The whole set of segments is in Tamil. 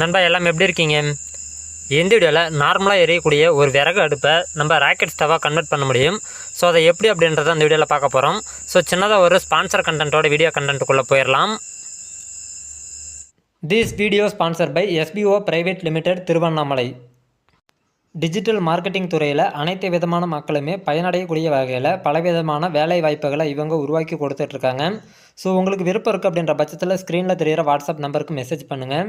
நண்பா எல்லாம் எப்படி இருக்கீங்க? இந்த வீடியோவில் நார்மலாக எரியக்கூடிய ஒரு விறகு அடுப்பை நம்ம ராக்கெட் ஸ்டவாக கன்வெர்ட் பண்ண முடியும். ஸோ அதை எப்படி அப்படின்றத அந்த வீடியோவில் பார்க்க போகிறோம் ஸோ சின்னதாக ஒரு ஸ்பான்சர் கண்டென்ட்டோட வீடியோ கண்டென்ட்டுக்குள்ளே போயிடலாம் this video sponsor by SPO private limited Tiruvannamalai digital marketing துறையில் அனைத்து விதமான மக்களுமே பயனடையக்கூடிய வகையில் பலவிதமான வேலை வாய்ப்புகளை இவங்க உருவாக்கி கொடுத்துட்ருக்காங்க ஸோ உங்களுக்கு விருப்பம் இருக்குது அப்படின்ற பட்சத்தில் ஸ்க்ரீனில் தெரிகிற வாட்ஸ்அப் நம்பருக்கு மெசேஜ் பண்ணுங்கள்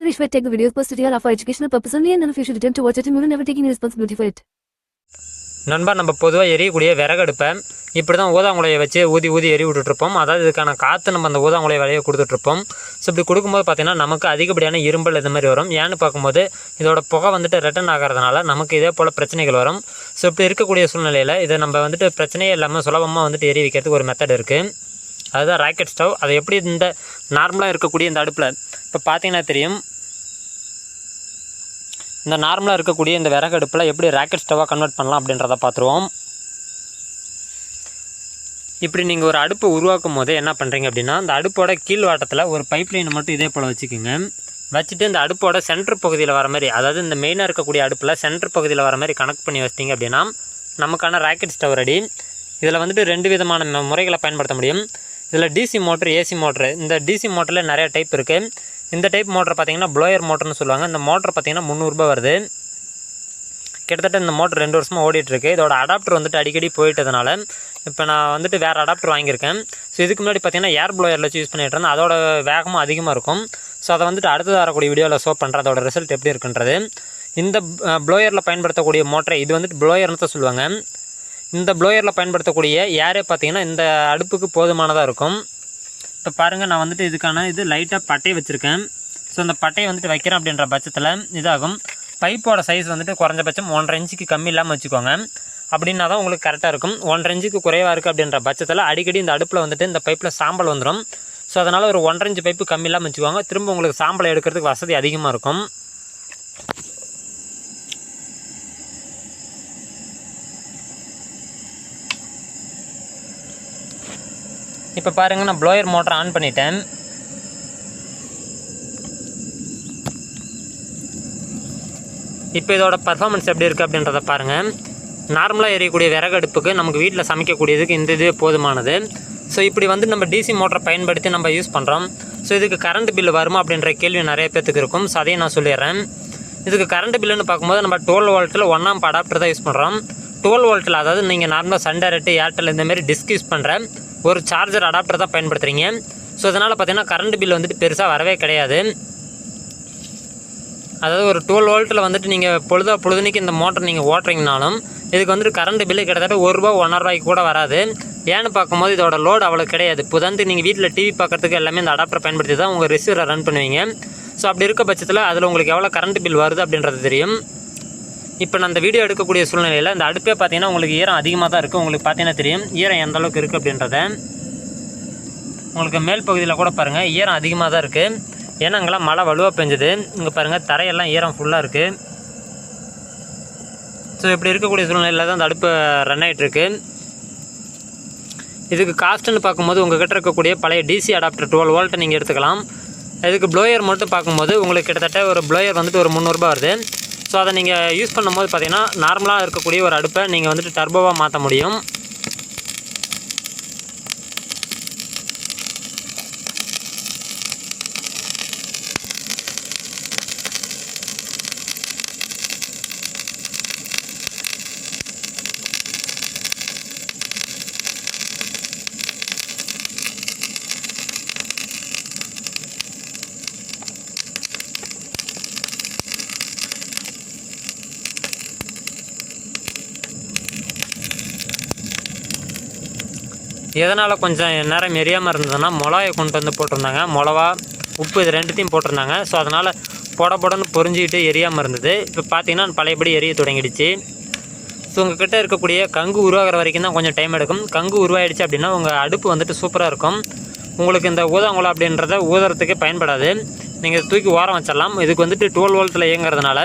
Rishwat take the videos posted here are for educational purpose only and none of you should attempt to watch it and you will never take any responsibility for it. நண்பா நம்ம பொதுவாக எரியக்கூடிய விறகடுப்பை இப்படி தான் ஊதாங்குலையை வச்சு ஊதி ஊதி எரி விட்டுட்ருப்போம் அதாவது இதுக்கான காற்று நம்ம அந்த ஊதாங்குலையை விலையை கொடுத்துட்ருப்போம் ஸோ இப்படி கொடுக்கும்போது பார்த்தீங்கன்னா நமக்கு அதிகப்படியான இரும்பல் இது மாதிரி வரும். ஏன்னு பார்க்கும்போது இதோட புகை வந்துட்டு ரிட்டன் ஆகிறதுனால நமக்கு இதே போல் பிரச்சனைகள் வரும். ஸோ இப்படி இருக்கக்கூடிய சூழ்நிலையில் இதை நம்ம வந்துட்டு பிரச்சனையே இல்லாமல் சுலபமாக வந்துட்டு எரி வைக்கிறதுக்கு ஒரு மெத்தட் இருக்குது அதுதான் ராக்கெட் ஸ்டவ் அதை எப்படி இந்த நார்மலாக இருக்கக்கூடிய இந்த அடுப்பில் இப்போ பார்த்தீங்கன்னா தெரியும். இந்த நார்மலாக இருக்கக்கூடிய இந்த விறகு அடுப்பில் எப்படி ராக்கெட் ஸ்டவ்வாக கன்வெர்ட் பண்ணலாம் அப்படின்றத பார்த்துருவோம். இப்படி நீங்கள் ஒரு அடுப்பை உருவாக்கும் போது என்ன பண்ணுறீங்க அப்படின்னா அந்த அடுப்போட கீழ் வாட்டத்தில் ஒரு பைப் லைனை மட்டும் இதே போல் வச்சுக்கோங்க. வச்சுட்டு இந்த அடுப்போட சென்டர் பகுதியில் வர மாதிரி அதாவது இந்த மெயினாக இருக்கக்கூடிய அடுப்பில் சென்டர் பகுதியில் வர மாதிரி கனெக்ட் பண்ணி வச்சிட்டிங்க அப்படின்னா நமக்கான ராக்கெட் ஸ்டவ் ரெடி இதில் வந்துட்டு ரெண்டு விதமான முறைகளை பயன்படுத்த முடியும். இதில் டிசி மோட்ரு ஏசி மோட்ரு இந்த டிசி மோட்டரில் நிறைய டைப் இருக்குது இந்த டைப் மோட்டர் பார்த்தீங்கன்னா ப்ளோயர் மோட்டர்னு சொல்லுவாங்க. இந்த மோட்டர் பார்த்தீங்கன்னா முந்நூறுரூபா வருது. கிட்டத்தட்ட இந்த மோட்டர் ரெண்டு வருஷமாக ஓடிட்டுருக்கு. இதோட அடாப்டர் வந்துட்டு அடிக்கடி போயிட்டதுனால இப்போ நான் வந்துட்டு வேறு அடாப்டர் வாங்கியிருக்கேன். ஸோ இதுக்கு முன்னாடி பார்த்தீங்கன்னா ஏர் ப்ளோயரில் வச்சு யூஸ் பண்ணிட்டு இருந்தேன். அதோட வேகமும் அதிகமாக இருக்கும். ஸோ அதை வந்துட்டு அடுத்தது வரக்கூடிய வீடியோவில் ஷோ பண்ணுறேன் அதோட ரிசல்ட் எப்படி இருக்குன்றது. இந்த ப்ளோயரில் பயன்படுத்தக்கூடிய மோட்டரை இது வந்துட்டு ப்ளோயர்னு தான் சொல்லுவாங்க. இந்த ப்ளோயரில் பயன்படுத்தக்கூடிய ஏரே பார்த்தீங்கன்னா இந்த அடுப்புக்கு போதுமானதாக இருக்கும். இப்போ பாருங்கள் நான் வந்துட்டு இதுக்கான இது லைட்டாக பட்டை வச்சுருக்கேன். ஸோ அந்த பட்டையை வந்துட்டு வைக்கிறேன் அப்படின்ற பட்சத்தில் இதாகும். பைப்போட சைஸ் வந்துட்டு குறைஞ்சபட்சம் ஒன்றரை இன்ச்சுக்கு கம்மி இல்லாமல் வச்சுக்கோங்க. அப்படின்னா தான் உங்களுக்கு கரெக்டாக இருக்கும். ஒன்றரை இன்ச்சுக்கு குறைவாக இருக்குது அப்படின்ற பட்சத்தில் அடிக்கடி இந்த அடுப்பில் வந்துட்டு இந்த பைப்பில் சாம்பல் வந்துடும் ஸோ அதனால் ஒரு ஒன்றரை இன்ச்சு பைப்பு கம்மி இல்லாமல் வச்சுக்கோங்க. திரும்ப உங்களுக்கு சாம்பலை எடுக்கிறதுக்கு வசதி அதிகமாக இருக்கும். இப்போ பாருங்கள் நான் ப்ளோயர் மோட்டர் ஆன் பண்ணிட்டேன். இப்போ இதோட பர்ஃபாமன்ஸ் எப்படி இருக்குது அப்படின்றத பாருங்கள் நார்மலாக எரியக்கூடிய விறகு அடுப்புக்கு நமக்கு வீட்டில் சமைக்கக்கூடியதுக்கு இந்த இது போதுமானது. ஸோ இப்படி வந்து நம்ம டிசி மோட்டரை பயன்படுத்தி நம்ம யூஸ் பண்ணுறோம் ஸோ இதுக்கு கரண்ட் பில்லு வருமா அப்படின்ற கேள்வி நிறைய பேத்துக்கு இருக்கும். ஸோ அதையும் நான் சொல்லிடுறேன். இதுக்கு கரண்ட் பில்லுன்னு பார்க்கும்போது நம்ம டுவெல் வோல்ட்டில் ஒன்றாம் அடாப்டர் தான் யூஸ் பண்ணுறோம் டுவெல் வோல்ட்டில் அதாவது நீங்கள் நார்மலாக சன் டைரக்ட் ஏர்டெல் இந்தமாரி டிஸ்க் யூஸ் பண்ணுற ஒரு சார்ஜர் அடாப்டர் தான் பயன்படுத்துகிறீங்க ஸோ அதனால் பார்த்திங்கன்னா கரண்ட் பில் வந்துட்டு பெருசாக வரவே கிடையாது. அதாவது ஒரு டுவெல் வோல்ட்டில் வந்துட்டு நீங்கள் பொழுதா பொழுதுனிக்கு இந்த மோட்டர் நீங்கள் ஓட்டுறீங்கனாலும் இதுக்கு வந்துட்டு கரண்ட் பில்லு கிட்டத்தட்ட ஒரு ரூபா ஒன்றரை ரூபாய்க்கு கூட வராது. ஏன்னு பார்க்கும்போது இதோட லோடு அவ்வளோ கிடையாது. இப்போ வந்து நீங்கள் வீட்டில் டிவி பார்க்குறதுக்கு எல்லாமே இந்த அடாப்டர் பயன்படுத்தி தான் உங்கள் ரிசீவரை ரன் பண்ணுவீங்க. ஸோ அப்படி இருக்க பட்சத்தில் அதில் உங்களுக்கு எவ்வளோ கரண்ட் பில் வருது அப்படின்றது தெரியும். இப்போ நான் அந்த வீடியோ எடுக்கக்கூடிய சூழ்நிலையில் இந்த அடுப்பே பார்த்தீங்கன்னா உங்களுக்கு ஈரம் அதிகமாக தான் இருக்குது உங்களுக்கு பார்த்தீங்கன்னா தெரியும். ஈரம் எந்த அளவுக்கு இருக்குது அப்படின்றத. உங்களுக்கு மேல் பகுதியில் கூட பாருங்கள் ஈரம் அதிகமாக தான் இருக்குது ஏன்னா அங்கெல்லாம் மழை வலுவாக பெஞ்சுது. இங்கே பாருங்கள் தரையெல்லாம் ஈரம் ஃபுல்லாக இருக்குது ஸோ இப்படி இருக்கக்கூடிய சூழ்நிலையில் தான் அந்த அடுப்பு ரன் ஆகிட்டுருக்கு இதுக்கு காஸ்ட்டுன்னு பார்க்கும்போது உங்கள் கிட்ட இருக்கக்கூடிய பழைய டிசி அடாப்டர் டுவெல் வோல்ட்டை நீங்கள் எடுத்துக்கலாம். இதுக்கு ப்ளோயர் மட்டும் பார்க்கும்போது உங்களுக்கு கிட்டத்தட்ட ஒரு ப்ளோயர் வந்துட்டு ஒரு முந்நூறுரூபா வருது. ஸோ அதை நீங்கள் யூஸ் பண்ணும்போது பார்த்தீங்கன்னா நார்மலாக இருக்கக்கூடிய ஒரு அடுப்பை நீங்கள் வந்துட்டு டர்போவாக மாற்ற முடியும். எதனால் கொஞ்சம் நேரம் எரியாமல் இருந்ததுன்னா மிளகாயை கொண்டு வந்து போட்டிருந்தாங்க. மிளவா உப்பு இது ரெண்டுத்தையும் போட்டிருந்தாங்க. ஸோ அதனால் பொட பொடன்னு பொறிஞ்சிக்கிட்டு எரியாமல் இருந்தது. இப்போ பார்த்தீங்கன்னா பழையபடி எரிய தொடங்கிடுச்சு. ஸோ உங்ககிட்ட இருக்கக்கூடிய கங்கு உருவாகிற வரைக்கும் தான் கொஞ்சம் டைம் எடுக்கும். கங்கு உருவாயிடுச்சு அப்படின்னா உங்கள் அடுப்பு வந்துட்டு சூப்பராக இருக்கும். உங்களுக்கு இந்த ஊதாங்குளம் அப்படின்றத ஊதுறதுக்கு பயன்படாது. நீங்கள் தூக்கி ஓரம் வச்சிடலாம். இதுக்கு வந்துட்டு டுவெல் வோல்ட்டில் இயங்குறதுனால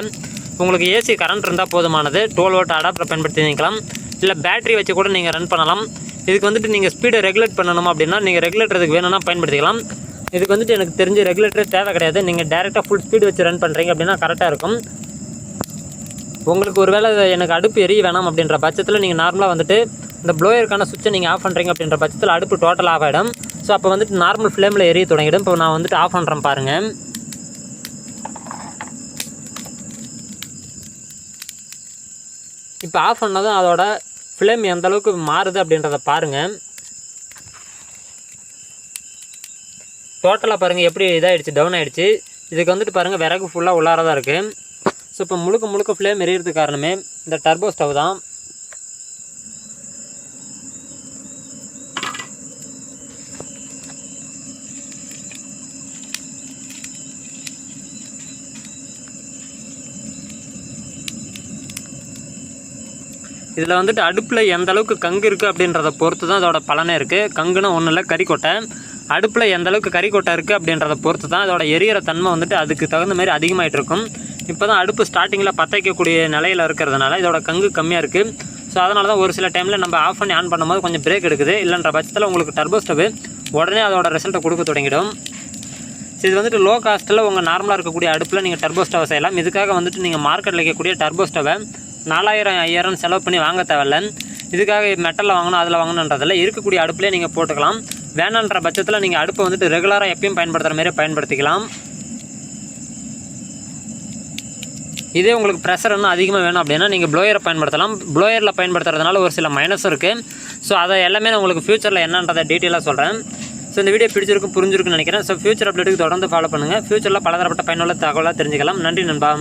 உங்களுக்கு ஏசி கரண்ட் இருந்தால் போதுமானது. டுவெல் வோல்ட் அடாப்டர் பயன்படுத்தி நிற்கலாம் இல்லை பேட்டரி வச்சு கூட நீங்கள் ரன் பண்ணலாம். இதுக்கு வந்துட்டு நீங்கள் ஸ்பீடை ரெகுலேட் பண்ணணும் அப்படின்னா நீங்கள் ரெகுலேட்டர் வேணும்னா பயன்படுத்திக்கலாம். இதுக்கு வந்துட்டு எனக்கு தெரிஞ்ச ரெகுலேட்டர் தேவை கிடையாது. நீங்கள் டேரெக்டாக ஃபுல் ஸ்பீடு வச்சு ரன் பண்ணுறீங்க அப்படின்னா கரெக்டாக இருக்கும். உங்களுக்கு ஒருவேளை எனக்கு அடுப்பு எரிய வேணாம் அப்படின்ற பட்சத்தில் நீங்கள் நார்மலாக வந்துட்டு இந்த ப்ளோயருக்கான சுவிட்சை நீங்கள் ஆஃப் பண்ணுறீங்க அப்படின்ற பட்சத்தில் அடுப்பு டோட்டல் ஆஃப் ஆகிடும். ஸோ அப்போ வந்துட்டு நார்மல் ஃப்ளேமில் எரிய தொடங்கிடும். இப்போ நான் வந்துட்டு ஆஃப் பண்ணுறேன் பாருங்கள் இப்போ ஆஃப் பண்ணதும் அதோட ஃப்ளேம் எந்த அளவுக்கு மாறுது அப்படின்றத பாருங்கள் டோட்டலாக பாருங்கள் எப்படி இதாகிடுச்சு டவுன் ஆகிடுச்சு இதுக்கு வந்துட்டு பாருங்கள் விறகு ஃபுல்லாக உள்ளார தான் இருக்குது ஸோ இப்போ முழுக்க முழுக்க ஃப்ளேம் எரியறதுக்கு காரணமே இந்த டர்போ ஸ்டவ் தான். இதில் வந்துட்டு அடுப்பில் எந்த அளவுக்கு கங்கு இருக்குது அப்படின்றத பொறுத்து தான் அதோட பலனே இருக்குது கங்குன்னா ஒன்றும் இல்லை கறிக்கொட்டை. அடுப்பில் எந்த அளவுக்கு கறிக்கொட்டை இருக்குது அப்படின்றத பொறுத்து தான் அதோட எரியிற தன்மை வந்துட்டு அதுக்கு தகுந்த மாதிரி அதிகமாகிட்டு இருக்கும். இப்போ தான் அடுப்பு ஸ்டார்டிங்கில் பற்ற வைக்கக்கூடிய நிலையில் இருக்கிறதுனால இதோட கங்கு கம்மியாக இருக்குது ஸோ அதனால தான் ஒரு சில டைமில் நம்ம ஆஃப் பண்ணி ஆன் பண்ணும்போது கொஞ்சம் பிரேக் எடுக்குது. இல்லைன்ற பட்சத்தில் உங்களுக்கு டர்போ ஸ்டவ் உடனே அதோட ரிசல்ட்டை கொடுக்க தொடங்கிடும். ஸோ இது வந்துட்டு லோ காஸ்ட்டில் உங்கள் நார்மலாக இருக்கக்கூடிய அடுப்பில் நீங்கள் டர்போ ஸ்டவ் செய்யலாம். இதுக்காக வந்துட்டு நீங்கள் மார்க்கெட்டில் இருக்கக்கூடிய டர்போ ஸ்டவை நாலாயிரம் ஐயாயிரம் செலவு பண்ணி வாங்க தேவையில்ல. இதுக்காக மெட்டலில் வாங்கணும் அதில் வாங்கணுன்றதில்ல இருக்கக்கூடிய அடுப்புலேயே நீங்கள் போட்டுக்கலாம். வேணான்ற பட்சத்தில் நீங்கள் அடுப்பை வந்துட்டு ரெகுலராக எப்பயும் பயன்படுத்துகிற மாதிரி பயன்படுத்திக்கலாம். இதே உங்களுக்கு ப்ரெஷர் இன்னும் அதிகமாக வேணும் அப்படின்னா நீங்கள் ப்ளோயரை பயன்படுத்தலாம். ப்ளோயரில் பயன்படுத்துறதுனால ஒரு சில மைனஸும் இருக்குது ஸோ அதை எல்லாமே நான் உங்களுக்கு ஃப்யூச்சரில் என்னன்றதை டீட்டெயிலாக சொல்கிறேன் ஸோ இந்த வீடியோ பிடிச்சிருக்கும் புரிஞ்சிருக்குன்னு நினைக்கிறேன். ஸோ ஃபியூச்சர் அப்டேட்டுக்கு தொடர்ந்து ஃபாலோ பண்ணுங்கள் ஃபியூச்சரில் பலதரப்பட்ட பயனுள்ள தகவலாக தெரிஞ்சுக்கலாம். நன்றி நண்பா.